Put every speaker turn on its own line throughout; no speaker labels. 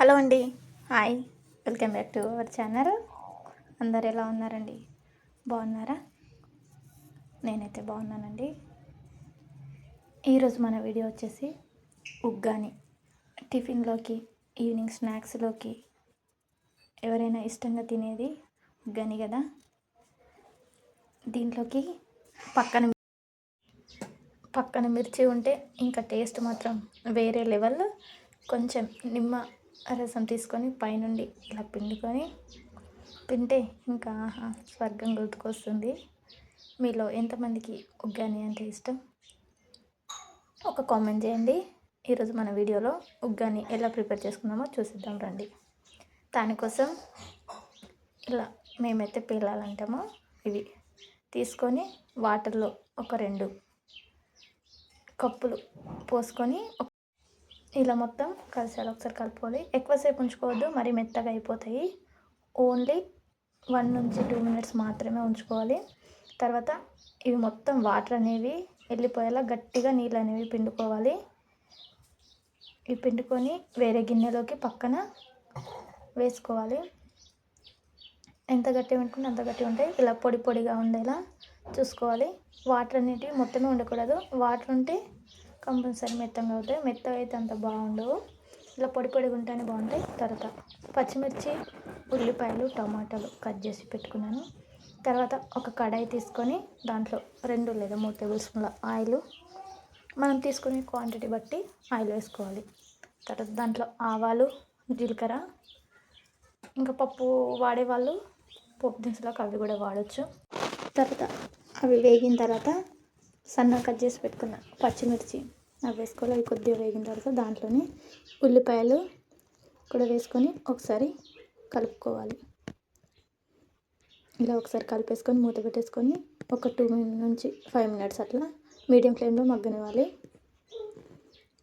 Hello అండి. Hi. Welcome back to our channel. అందరు ఎలా ఉన్నారండి? బాగున్నారా? నేనైతే బాగున్నానండి. ఈరోజు మన వీడియో వచ్చేసి ఉగ్గాని. టిఫిన్లోకి ఈవినింగ్ స్నాక్స్లోకి ఎవరైనా ఇష్టంగా తినేది ఉగ్గాని కదా? దీంట్లోకి పక్కన పక్కన మిర్చి ఉంటే ఇంకా టేస్ట్ మాత్రం వేరే లెవెల్. కొంచెం నిమ్మ రసం తీసుకొని పైనుండి ఇలా పిండుకొని తింటే ఇంకా స్వర్గం గుర్తుకొస్తుంది. మీలో ఎంతమందికి ఉగ్గాని అంటే ఇష్టం? ఒక కామెంట్ చేయండి. ఈరోజు మన వీడియోలో ఉగ్గాని ఎలా ప్రిపేర్ చేసుకుందామో చూసిద్దాం రండి. దానికోసం ఇలా మేమైతే పేలాలంటామో ఇవి తీసుకొని వాటర్లో ఒక రెండు కప్పులు పోసుకొని ఇలా మొత్తం కలిసాలి ఒకసారి కలుపుకోవాలి. ఎక్కువసేపు ఉంచుకోవద్దు మరి మెత్తగా అయిపోతాయి. ఓన్లీ వన్ నుంచి టూ మినిట్స్ మాత్రమే ఉంచుకోవాలి. తర్వాత ఇవి మొత్తం వాటర్ అనేవి వెళ్ళిపోయేలా గట్టిగా నీళ్ళు అనేవి పిండుకోవాలి. ఇవి పిండుకొని వేరే గిన్నెలోకి పక్కన వేసుకోవాలి. ఎంత గట్టిగా పెట్టుకుంటే అంత గట్టిగా ఉంటాయి. ఇలా పొడి పొడిగా ఉండేలా చూసుకోవాలి. వాటర్ అనేటివి మొత్తమే ఉండకూడదు. వాటర్ ఉంటే కంపల్సరీ మెత్తగా అవుతాయి. మెత్తగా అయితే అంత బాగుండవు. ఇలా పొడి పొడిగా ఉంటేనే బాగుంటాయి. తర్వాత పచ్చిమిర్చి ఉల్లిపాయలు టమాటాలు కట్ చేసి పెట్టుకున్నాను. తర్వాత ఒక కడాయి తీసుకొని దాంట్లో రెండు లేదా మూడు టేబుల్ స్పూన్ల ఆయిల్ మనం తీసుకునే క్వాంటిటీ బట్టి ఆయిల్ వేసుకోవాలి. తర్వాత దాంట్లో ఆవాలు జీలకర్ర ఇంకా పప్పు వాడేవాళ్ళు పప్పు దినుసులకు అవి కూడా వాడచ్చు. తర్వాత అవి వేగిన తర్వాత సన్నగా కట్ చేసి పెట్టుకున్న పచ్చిమిర్చి అవి వేసుకోవాలి. అవి కొద్దిగా వేగిన తర్వాత దాంట్లోనే ఉల్లిపాయలు కూడా వేసుకొని ఒకసారి కలుపుకోవాలి. ఇలా ఒకసారి కలిపేసుకొని మూత పెట్టేసుకొని ఒక టూ నుంచి ఫైవ్ మినిట్స్ అట్లా మీడియం ఫ్లేమ్లో మగ్గనివ్వాలి.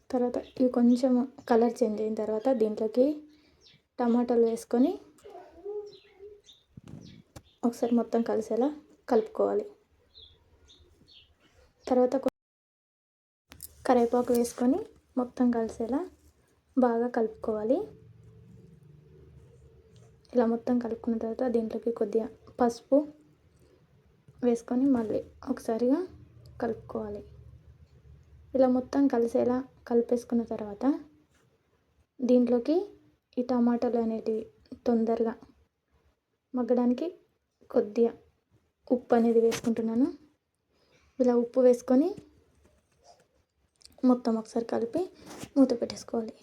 తర్వాత ఇవి కొంచెం కలర్ చేంజ్ అయిన తర్వాత దీంట్లోకి టమాటాలు వేసుకొని ఒకసారి మొత్తం కలిసేలా కలుపుకోవాలి. తర్వాత కరివేపాకు వేసుకొని మొత్తం కలిసేలా బాగా కలుపుకోవాలి. ఇలా మొత్తం కలుపుకున్న తర్వాత దీంట్లోకి కొద్దిగా పసుపు వేసుకొని మళ్ళీ ఒకసారిగా కలుపుకోవాలి. ఇలా మొత్తం కలిసేలా కలిపేసుకున్న తర్వాత దీంట్లోకి ఈ టమాటాలు అనేటివి తొందరగా మగ్గడానికి కొద్దిగా ఉప్పు అనేది వేసుకుంటున్నాను. ఇలా ఉప్పు వేసుకొని మొత్తం ఒకసారి కలిపి మూత పెట్టేసుకోవాలి.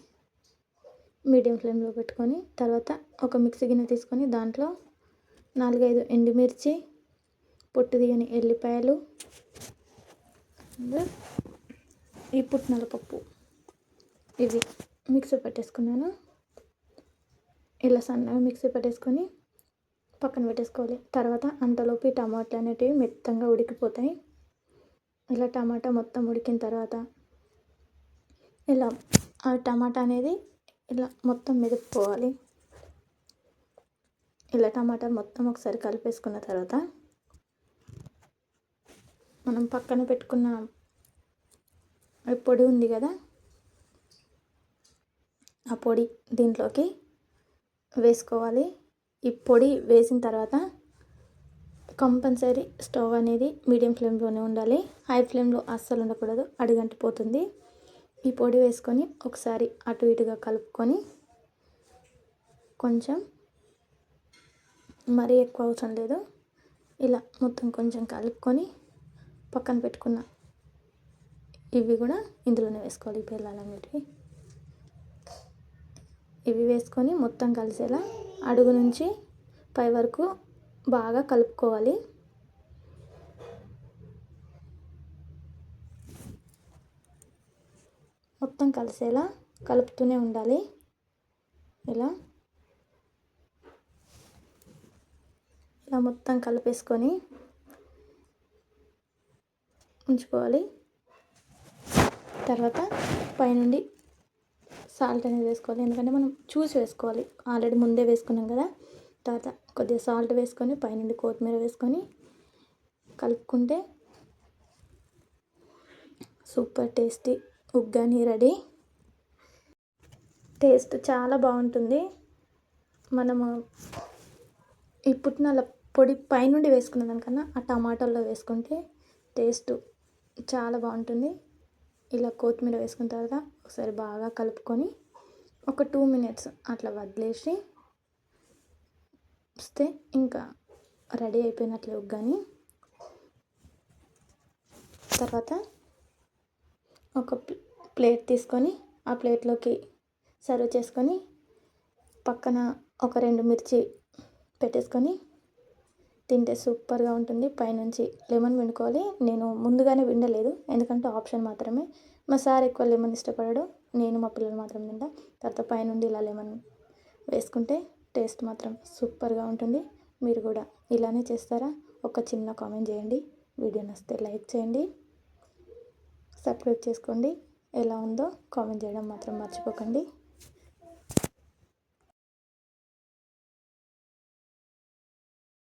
మీడియం ఫ్లేమ్లో పెట్టుకొని తర్వాత ఒక మిక్సీ గిన్నె తీసుకొని దాంట్లో నాలుగైదు ఎండుమిర్చి పొట్టు తీయని ఎల్లిపాయలు ఈ పుట్నాల పప్పు. ఇవి మిక్సీ పెట్టేసుకున్నాను. ఇలా సన్నగా మిక్సీ పెట్టేసుకొని పక్కన పెట్టేసుకోవాలి. తర్వాత అంతలోపు టమాటాలు అనేటివి మెత్తంగా ఉడికిపోతాయి. ఇలా టమాటా మొత్తం ఉడికిన తర్వాత ఇలా ఆ టమాటా అనేది ఇలా మొత్తం మెదుపుకోవాలి. ఇలా టమాటా మొత్తం ఒకసారి కలిపేసుకున్న తర్వాత మనం పక్కన పెట్టుకున్న పొడి ఉంది కదా ఆ పొడి దీంట్లోకి వేసుకోవాలి. ఈ పొడి వేసిన తర్వాత కంపల్సరీ స్టవ్ అనేది మీడియం ఫ్లేమ్లోనే ఉండాలి. హై ఫ్లేమ్లో అస్సలు ఉండకూడదు. అడిగంటిపోతుంది ఈ పొడి వేసుకొని ఒకసారి అటు ఇటుగా కలుపుకొని కొంచెం మరీ ఎక్కువ అవసరం లేదు. ఇలా మొత్తం కొంచెం కలుపుకొని పక్కన పెట్టుకున్న ఇవి కూడా ఇందులోనే వేసుకోవాలి. పిల్లలు పిల్లలన్నిటివి ఇవి వేసుకొని మొత్తం కలిసేలా అడుగు నుంచి పై వరకు బాగా కలుపుకోవాలి. మొత్తం కలిసేలా కలుపుతూనే ఉండాలి. ఇలా. ఇలా మొత్తం కలిపేసుకొని ఉంచుకోవాలి. తర్వాత పైనుండి సాల్ట్ అనేది వేసుకోవాలి. ఎందుకంటే మనం చూసి వేసుకోవాలి. ఆల్రెడీ ముందే వేసుకున్నాం కదా. తర్వాత కొద్దిగా సాల్ట్ వేసుకొని పైనుండి కొత్తిమీర వేసుకొని కలుపుకుంటే super tasty uggani ready. Taste చాలా బాగుంటుంది. మనము ఈ పుట్నాల పొడి పైనుండి వేసుకున్న దానికన్నా ఆ టమాటాల్లో వేసుకుంటే టేస్ట్ చాలా బాగుంటుంది. ఇలా కొత్తిమీర వేసుకున్న తర్వాత ఒకసారి బాగా కలుపుకొని ఒక టూ మినిట్స్ అట్లా వదిలేసి వస్తే ఇంకా రెడీ అయిపోయినట్లే కానీ తర్వాత ఒక ప్లేట్ తీసుకొని ఆ ప్లేట్లోకి సర్వ్ చేసుకొని పక్కన ఒక రెండు మిర్చి పెట్టేసుకొని తింటే సూపర్గా ఉంటుంది. పైనుంచి లెమన్ పిండుకోవాలి నేను ముందుగానే విండలేదు ఎందుకంటే ఆప్షన్ మాత్రమే. మా సార్ ఎక్కువ లెమన్ ఇష్టపడడు. నేను మా పిల్లలు మాత్రం తింటా. తర్వాత పైనుండి ఇలా లెమన్ వేసుకుంటే టేస్ట్ మాత్రం సూపర్గా ఉంటుంది. మీరు కూడా ఇలానే చేస్తారా? ఒక చిన్న కామెంట్ చేయండి. వీడియో నచ్చితే లైక్ చేయండి. సబ్స్క్రైబ్ చేసుకోండి. ఎలా ఉందో కామెంట్ చేయడం మాత్రం మర్చిపోకండి.